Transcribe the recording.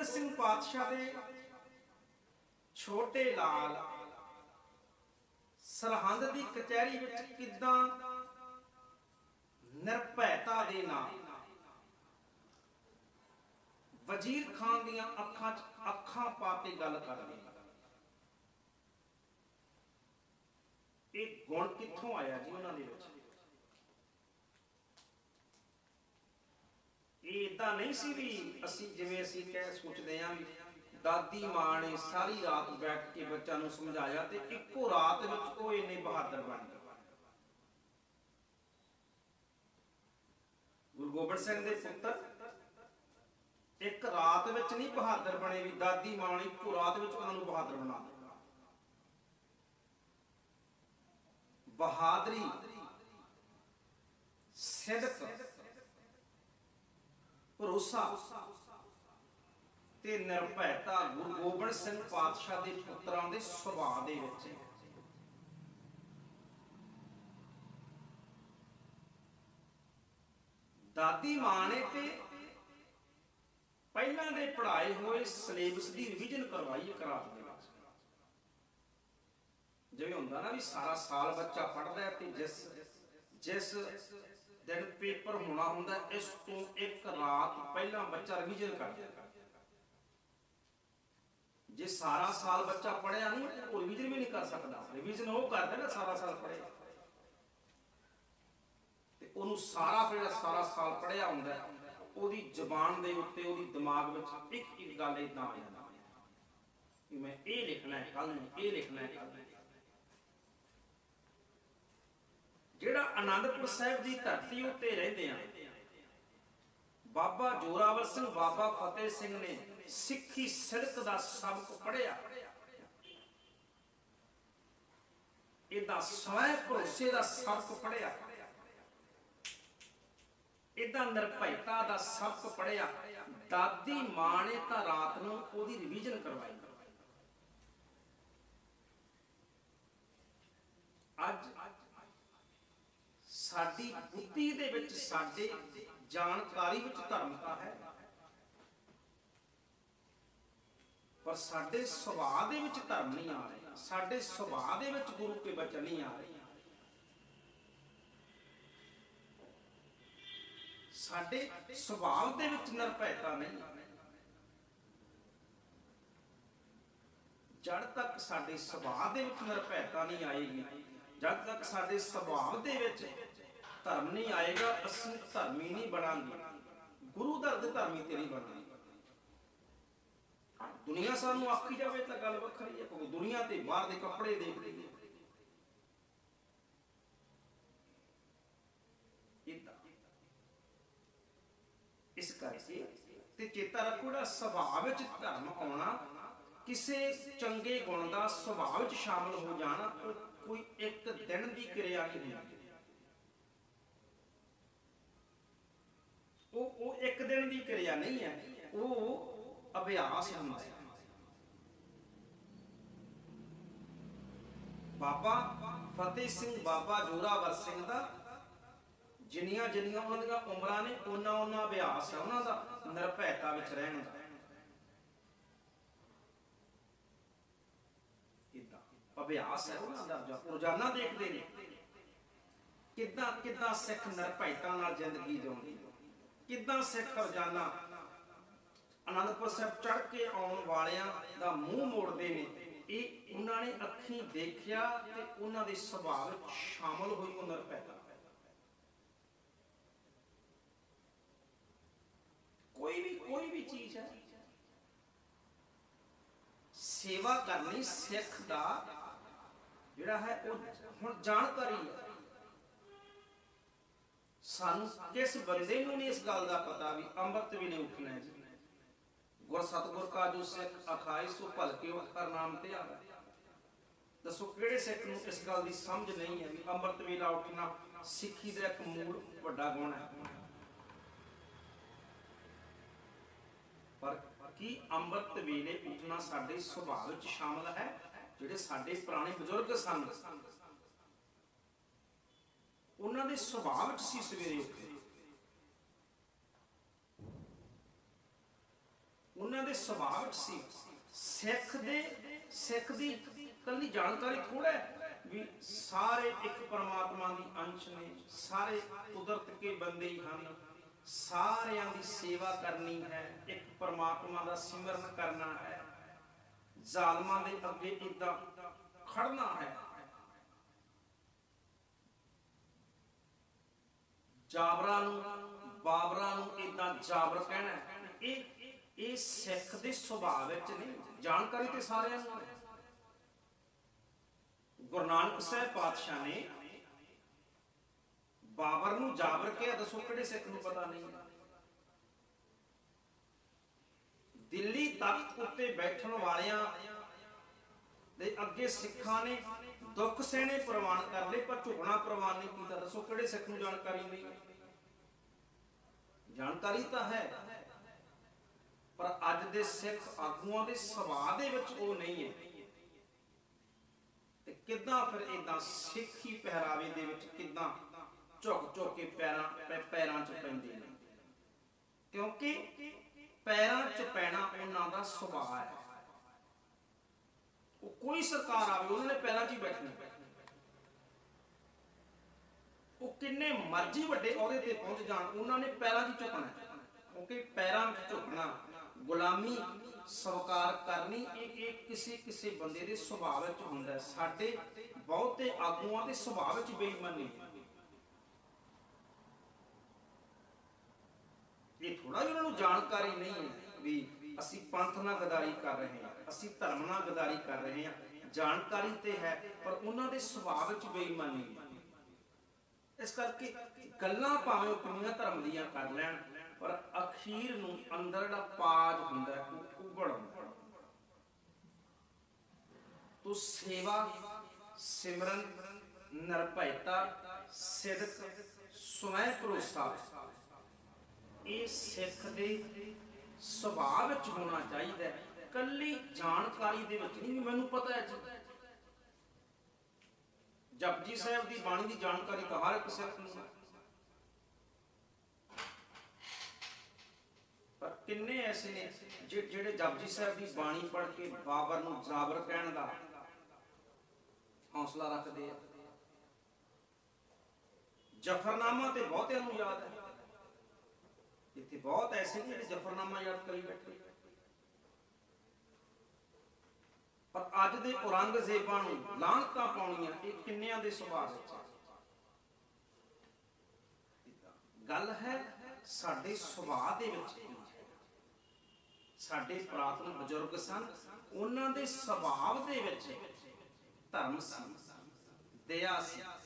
ਗੋਬਿੰਦ ਸਿੰਘ ਪਾਤਸ਼ਾਹ ਦੇ ਛੋਟੇ ਲਾਲ ਸਰਹੰਦ ਦੀ ਕਚਹਿਰੀ ਵਿੱਚ ਕਿਦਾਂ ਨਿਰਭੈਤਾ ਦੇ ਨਾਲ ਵਜ਼ੀਰ ਖਾਨ ਦੀਆਂ ਅੱਖਾਂ 'ਚ ਅੱਖਾਂ ਪਾ ਕੇ ਗੱਲ ਕਰਦੇ ਨੇ ਇਹ ਗੁਣ ਕਿੱਥੋਂ ਆਇਆ ਜੀ ਉਹਨਾਂ ਦੇ ਵਿੱਚ? ਇਹ ਇਦਾਂ ਨਹੀਂ ਸੀ ਵੀ ਅਸੀਂ ਜਿਵੇਂ ਅਸੀਂ ਕਹਿ ਸੋਚਦੇ ਆਂ ਦਾਦੀ ਮਾਂ ਨੇ ਸਾਰੀ ਰਾਤ ਬੈਠ ਕੇ ਬੱਚਾ ਨੂੰ ਸਮਝਾਇਆ ਤੇ ਇੱਕੋ ਰਾਤ ਵਿੱਚ ਉਹ ਇੰਨੇ ਬਹਾਦਰ ਬਣ ਗਏ। ਗੁਰੂ ਗੋਬਿੰਦ ਸਿੰਘ ਦੇ ਪੁੱਤਰ, ਇੱਕ ਰਾਤ ਵਿੱਚ ਨਹੀਂ ਬਹਾਦਰ ਬਣੇ ਵੀ ਦਾਦੀ ਮਾਂ ਨੇ ਇੱਕੋ ਰਾਤ ਵਿੱਚ ਉਹਨਾਂ ਨੂੰ ਬਹਾਦਰ ਬਣਾ ਦਿੱਤਾ। ਬਹਾਦਰੀ ਸਿਦਕ ਭਰੋਸਾ ਤੇ ਨਿਰਭੈਤਾ ਗੁਰੂ ਗੋਬਿੰਦ ਸਿੰਘ ਪਾਤਸ਼ਾਹ ਦੇ ਪੁੱਤਰਾਂ ਦੇ ਸੁਭਾਅ ਦੇ ਵਿੱਚ। ਹੈ ਦਾਦੀ ਮਾਂ ਨੇ ਤੇ ਪਹਿਲਾਂ ਦੇ ਪੜ੍ਹਾਏ ਹੋਏ ਸਿਲੇਬਸ ਦੀ ਰਿਵੀਜ਼ਨ ਕਰਵਾਈ ਕਰਾਸ ਦੇ ਵਿੱਚ। ਜਿਵੇਂ ਹੁੰਦਾ ਨਾ ਵੀ ਸਾਰਾ ਸਾਲ ਬੱਚਾ ਪੜ੍ਹਦਾ ਤੇ ਜਿਸ ਜਿਸ ਦਿਨ ਪੇਪਰ ਹੋਣਾ ਹੁੰਦਾ, ਇਸ ਤੋਂ ਇੱਕ ਰਾਤ ਪਹਿਲਾਂ ਬੱਚਾ ਰਿਵੀਜ਼ਨ ਕਰਦਾ ਜੇ ਸਾਰਾ ਸਾਲ ਬੱਚਾ ਪੜਿਆ ਨਹੀਂ, ਉਹ ਰਿਵੀਜ਼ਨ ਵੀ ਨਹੀਂ ਕਰ ਸਕਦਾ। ਰਿਵੀਜ਼ਨ ਉਹ ਕਰਦਾ ਨਾ, ਸਾਰਾ ਸਾਲ ਪੜ੍ਹੇ। ਤੇ ਉਹਨੂੰ ਸਾਰਾ ਜਿਹੜਾ ਸਾਰਾ ਸਾਲ ਪੜਿਆ ਹੁੰਦਾ, ਉਹਦੀ ਜ਼ੁਬਾਨ ਦੇ ਉੱਤੇ, ਉਹਦੀ ਦਿਮਾਗ ਵਿੱਚ ਇੱਕ ਇੱਕ ਗੱਲ ਇਦਾਂ ਆ ਜਾਂਦਾ ਕਿ ਮੈਂ ਇਹ ਲਿਖਣਾ ਹੈ ਕੱਲ ਨੂੰ ਇਹ ਲਿਖਣਾ ਹੈ ਕੱਲ ਨੂੰ ਜਿਹੜਾ ਆਨੰਦਪੁਰ ਸਾਹਿਬ ਦੀ ਧਰਤੀ ਉੱਤੇ ਰਹਿੰਦੇ ਆ, ਬਾਬਾ ਜੋਰਾਵਰ ਸਿੰਘ, ਬਾਬਾ ਫਤਿਹ ਸਿੰਘ ਨੇ ਸਿੱਖੀ ਸਿਰਕ ਦਾ ਸਬਕ ਪੜਿਆ ਇਹਦਾ ਸਵੈ ਭਰੋਸੇ ਦਾ ਸਬਕ ਪੜਿਆ ਇਹਦਾ ਨਿਰਭੈਤਾ ਦਾ ਸਬਕ ਪੜਿਆ ਦਾਦੀ ਮਾਂ ਨੇ ਤਾਂ ਰਾਤ ਨੂੰ ਉਹਦੀ ਰਿਵੀਜ਼ਨ ਕਰਵਾਈ। ਅੱਜ ਸਾਡੀ ਬੁੱਧੀ ਦੇ ਵਿੱਚ ਸਾਡੇ ਜਾਣਕਾਰੀ ਵਿੱਚ ਧਰਮਤਾ ਹੈ। ਪਰ ਸਾਡੇ ਸੁਭਾਅ ਦੇ ਵਿੱਚ ਧਰਮ ਨਹੀਂ ਆ ਰਿਹਾ। ਸਾਡੇ ਸੁਭਾਅ ਦੇ ਵਿੱਚ ਗੁਰੂ ਕੇ ਬਚਨ ਨਹੀਂ ਆ ਰਹੇ। ਸਾਡੇ ਸੁਭਾਅ ਦੇ ਵਿੱਚ ਨਿਰਭੈਤਾ ਨਹੀਂ। ਜਦ ਤੱਕ ਸਾਡੇ ਸੁਭਾਅ ਦੇ ਵਿੱਚ ਨਿਰਭੈਤਾ ਨਹੀਂ ਆਏਗੀ, ਜਦ ਤੱਕ ਸਾਡੇ ਸੁਭਾਅ ਦੇ ਵਿੱਚ ਧਰਮ ਨਹੀਂ ਆਏਗਾ, ਅਸੀਂ ਧਰਮੀ ਨਹੀਂ ਬਣਾਂਗੇ। ਗੁਰੂ ਦਰ ਦੇ ਧਰਮੀ ਤੇ ਨਹੀਂ ਬਣਾਂਗੇ ਦੁਨੀਆ ਸਾਨੂੰ ਆਖੀ ਜਾਵੇ ਤਾਂ ਗੱਲ ਵੱਖਰੀ ਹੈ, ਕਿਉਂਕਿ ਦੁਨੀਆ ਤੇ ਬਾਹਰ ਦੇ ਕੱਪੜੇ ਦੇਖਦੀ ਹੈ ਇਸ ਕਰਕੇ ਤੇ ਚੇਤਾ ਰੱਖੋ ਜਿਹੜਾ ਸੁਭਾਅ ਵਿੱਚ ਧਰਮ ਆਉਣਾ, ਕਿਸੇ ਚੰਗੇ ਗੁਣ ਦਾ ਸੁਭਾਅ ਵਿੱਚ ਸ਼ਾਮਲ ਹੋ ਜਾਣਾ ਕੋਈ ਇੱਕ ਦਿਨ ਦੀ ਕਿਰਿਆ ਨਹੀਂ। ਹੁੰਦੀ ਉਹ ਉਹ ਇੱਕ ਦਿਨ ਦੀ ਕਿਰਿਆ ਨਹੀਂ ਹੈ। ਉਹ ਅਭਿਆਸ ਹੁੰਦਾ ਹੈ ਬਾਬਾ ਫਤਿਹ ਸਿੰਘ ਬਾਬਾ ਜੋਰਾਵਰ ਸਿੰਘ ਦਾ, ਜਿੰਨੀਆਂ ਜਿੰਨੀਆਂ ਉਹਨਾਂ ਦੀਆਂ ਉਮਰਾਂ ਨੇ ਉਹਨਾਂ ਉਹਨਾਂ ਅਭਿਆਸ ਹੈ ਉਹਨਾਂ ਦਾ ਨਿਰਭੈਤਾ ਵਿੱਚ ਰਹਿਣ ਦਾ। ਇਦਾਂ ਅਭਿਆਸ ਹੈ ਉਹਨਾਂ ਦਾ ਰੋਜ਼ਾਨਾ ਦੇਖਦੇ ਨੇ। ਕਿੱਦਾਂ ਕਿੱਦਾਂ ਸਿੱਖ ਨਿਰਭੈਤਾ ਨਾਲ ਜ਼ਿੰਦਗੀ ਜਿਉਂਦੇ ਕਿੱਦਾਂ ਸਿੱਖ ਰੋਜ਼ਾਨਾ? ਅਨੰਦਪੁਰ ਸਾਹਿਬ ਚੜ ਕੇ ਆਉਣ ਵਾਲਿਆਂ ਦਾ ਮੂੰਹ ਮੋੜਦੇ ਨੇ। ਇਹ ਉਹਨਾਂ ਨੇ ਅੱਖੀਂ ਦੇਖਿਆ ਤੇ ਉਹਨਾਂ ਦੇ ਸੁਭਾਅ ਵਿੱਚ ਸ਼ਾਮਲ ਹੋਈ ਉਹ ਨਿਰਭੈਤਾ ਕੋਈ ਵੀ ਕੋਈ ਵੀ ਚੀਜ਼ ਹੈ, ਸੇਵਾ ਕਰਨੀ ਸਿੱਖ ਦਾ ਜਿਹੜਾ ਹੈ, ਉਹ ਹੁਣ ਜਾਣਕਾਰੀ ਹੈ। ਸਾਨੂੰ ਕਿਸ ਬੰਦੇ ਨੂੰ ਨਹੀਂ ਇਸ ਗੱਲ ਦਾ ਪਤਾ ਵੀ ਅੰਮ੍ਰਿਤ ਵੀ ਉੱਠਣਾ ਹੈ ਜੀ? ਗੁਰ ਸਤਗੁਰ ਕਾ ਜੋ ਸਿੱਖ ਅਖਾਈ ਸੋ ਭਲਕੇ ਕਰ ਨਾਮ ਤੇ ਆਵੇ। ਦੱਸੋ ਕਿਹੜੇ ਸਿੱਖ ਨੂੰ ਇਸ ਗੱਲ ਦੀ ਸਮਝ ਨਹੀਂ ਹੈ ਵੀ ਅੰਮ੍ਰਿਤ ਵੇਲਾ ਉੱਠਣਾ ਸਿੱਖੀ ਦਾ ਇੱਕ ਮੂਲ ਵੱਡਾ ਗੁਣ ਹੈ? ਪਰ ਕੀ ਅੰਮ੍ਰਿਤ ਵੇਲੇ ਉੱਠਣਾ ਸਾਡੇ ਸੁਭਾਅ ਵਿੱਚ ਸ਼ਾਮਲ ਹੈ? ਜਿਹੜੇ ਸਾਡੇ ਪੁਰਾਣੇ ਬਜ਼ੁਰਗ ਸਨ ਉਹਨਾਂ ਦੇ ਸੁਭਾਅ ਵਿੱਚ ਸੀ ਸਵੇਰੇ ਉੱਠੇ ਉਹਨਾਂ ਦੇ ਸੁਭਾਅ ਵਿੱਚ ਸੀ। ਸਿੱਖ ਦੇ, ਸਿੱਖ ਦੀ ਕੱਲੀ ਜਾਣਕਾਰੀ ਥੋੜਾ ਹੈ ਵੀ ਸਾਰੇ ਇੱਕ ਪਰਮਾਤਮਾ ਦੀ ਅੰਸ਼ ਨੇ, ਸਾਰੇ ਕੁਦਰਤ ਕੇ ਬੰਦੇ ਹੀ ਹਨ। ਸਾਰਿਆਂ ਦੀ ਸੇਵਾ ਕਰਨੀ ਹੈ, ਇੱਕ ਪਰਮਾਤਮਾ ਦਾ ਸਿਮਰਨ ਕਰਨਾ ਹੈ। ਜ਼ਾਲਮਾਂ ਦੇ ਅੱਗੇ ਇਦਾਂ ਖੜਨਾ ਹੈ। ਜਾਬਰਾਂ ਨੂੰ, ਬਾਬਰਾਂ ਨੂੰ ਇਦਾਂ ਜਾਬਰ ਕਹਿਣਾ ਇਹ ਇਹ ਸਿੱਖ ਦੇ ਸੁਭਾਅ ਵਿੱਚ ਨਹੀਂ, ਜਾਣਕਾਰੀ ਤੇ ਸਾਰਿਆਂ ਨੂੰ ਹੈ। ਗੁਰੂ ਨਾਨਕ ਸਾਹਿਬ ਪਾਤਸ਼ਾਹ ਨੇ ਬਾਬਰ ਨੂੰ ਜਾਬਰ ਕਿਹਾ, ਦੱਸੋ ਕਿਹੜੇ ਸਿੱਖ ਨੂੰ ਪਤਾ ਨਹੀਂ ਦਿੱਲੀ ਤਖਤ ਉੱਤੇ ਬੈਠਣ ਵਾਲਿਆਂ ਦੇ ਅੱਗੇ ਸਿੱਖਾਂ ਨੇ ਦੁੱਖ ਸਹਿਣੇ ਪ੍ਰਵਾਨ ਕਰ ਲਏ, ਪਰ ਝੁਕਣਾ ਪ੍ਰਵਾਨ ਨਹੀਂ ਕੀਤਾ। ਦੱਸੋ ਕਿਹੜੇ ਸਿੱਖ ਨੂੰ ਜਾਣਕਾਰੀ ਨਹੀਂ ਜਾਣਕਾਰੀ ਤਾਂ ਹੈ, ਪਰ ਅੱਜ ਦੇ ਸਿੱਖ ਆਗੂਆਂ ਦੇ ਸੁਭਾਅ ਦੇ ਵਿੱਚ ਉਹ ਨਹੀਂ ਹੈ। ਤੇ ਕਿੱਦਾਂ ਫਿਰ ਇਦਾਂ ਸਿੱਖੀ ਪਹਿਰਾਵੇ ਦੇ ਵਿੱਚ ਕਿੱਦਾਂ ਝੁਕ ਝੁਕ ਕੇ ਪੈਰਾਂ ਪੈਰਾਂ 'ਚ ਪੈਂਦੇ ਨੇ? ਕਿਉਂਕਿ ਪੈਰਾਂ 'ਚ ਪੈਣਾ ਉਹਨਾਂ ਦਾ ਸੁਭਾਅ ਹੈ। ਉਹ ਕੋਈ ਸਰਕਾਰ ਆਵੇ, ਉਹਨਾਂ ਨੇ ਪੈਰਾਂ 'ਚ ਹੀ ਬੈਠਣਾ? ਉਹ ਕਿੰਨੇ ਮਰਜ਼ੀ ਵੱਡੇ ਅਹੁਦੇ ਤੇ ਪਹੁੰਚ ਜਾਣ, ਉਹਨਾਂ ਨੇ ਪੈਰਾਂ 'ਚ ਝੁਕਣਾ ਕਿਉਂਕਿ ਪੈਰਾਂ 'ਚ ਝੁਕਣਾ, ਗੁਲਾਮੀ ਸਵਕਾਰ ਕਰਨੀ, ਇਹ ਇਹ ਕਿਸੇ ਕਿਸੇ ਬੰਦੇ ਦੇ ਸੁਭਾਅ ਵਿੱਚ ਹੁੰਦਾ ਸਾਡੇ ਬਹੁਤੇ ਆਗੂਆਂ ਦੇ ਸੁਭਾਅ ਵਿੱਚ ਬੇਈਮਾਨੀ ਇਹ ਥੋੜਾ ਜਿਹਾ ਉਹਨਾਂ ਨੂੰ ਜਾਣਕਾਰੀ ਨਹੀਂ ਹੈ ਵੀ ਅਸੀਂ ਪੰਥ ਨਾਲ ਗਦਾਰੀ ਕਰ ਰਹੇ ਹਾਂ ਅਸੀਂ ਧਰਮ ਨਾਲ ਗਦਾਰੀ ਕਰ ਰਹੇ ਹਾਂ ਜਾਣਕਾਰੀ ਤੇ ਹੈ ਪਰ ਉਹਨਾਂ ਦੇ ਸੁਭਾਅ ਵਿੱਚ ਬੇਈਮਾਨੀ ਹੈ ਇਸ ਕਰਕੇ ਗੱਲਾਂ ਭਾਵੇਂ ਕਿੰਨੀਆਂ ਧਰਮ ਦੀਆਂ ਕਰ ਲੈਣ ਪਰ ਅਖੀਰ ਨੂੰ ਅੰਦਰ ਜਿਹੜਾ ਪਾਜ ਹੁੰਦਾ ਹੈ, ਉਹ ਉਗੜ ਤੋ ਸੇਵਾ ਸਿਮਰਨ ਨਿਰਭੈਤਾ ਸਿਦਕ ਸੁਮੈ ਭਰੋਸਾ ਇਹ ਸਿੱਖ ਦੇ ਸੁਭਾਅ ਵਿੱਚ ਹੋਣਾ ਚਾਹੀਦਾ ਹੈ। ਕੱਲੀ ਜਾਣਕਾਰੀ ਦੇ ਵਿੱਚ ਨਹੀਂ ਵੀ ਮੈਨੂੰ ਪਤਾ ਹੈ ਜੀ। ਜਪਜੀ ਸਾਹਿਬ ਦੀ ਬਾਣੀ ਦੀ ਜਾਣਕਾਰੀ ਤਾਂ ਹਰ ਇੱਕ ਸਿੱਖ ਨੂੰ ਹੈ। ਪਰ ਕਿੰਨੇ ਐਸੇ ਨੇ ਜਿਹੜੇ ਜਪਜੀ ਸਾਹਿਬ ਦੀ ਬਾਣੀ ਪੜ੍ਹ ਕੇ ਬਾਬਰ ਨੂੰ ਜਾਬਰ ਕਹਿਣ ਦਾ ਹੌਸਲਾ ਰੱਖਦੇ ਆ। ਜਫਰਨਾਮਾ ਤੇ ਬਹੁਤਿਆਂ ਨੂੰ ਯਾਦ ਹੈ। ਇੱਥੇ ਬਹੁਤ ਐਸੇ ਨੇ ਜਿਹੜੇ ਜਫਰਨਾਮਾ ਯਾਦ ਕਰੀ ਬੈਠੇ ਪਰ ਅੱਜ ਦੇ ਔਰੰਗਜ਼ੇਬਾਂ ਨੂੰ ਲਾਂਘਤਾਂ ਪਾਉਣੀਆਂ ਇਹ ਕਿੰਨਿਆਂ ਦੇ ਸੁਭਾਅ ਵਿੱਚ ਗੱਲ ਹੈ ਸਾਡੇ ਸੁਭਾਅ ਦੇ ਵਿੱਚ ਸਾਡੇ ਪ੍ਰਾਤਨ ਬਜ਼ੁਰਗ ਸਨ, ਉਹਨਾਂ ਦੇ ਸੁਭਾਅ ਦੇ ਵਿੱਚ ਧਰਮ ਸੀ, ਦਇਆ ਸੀ।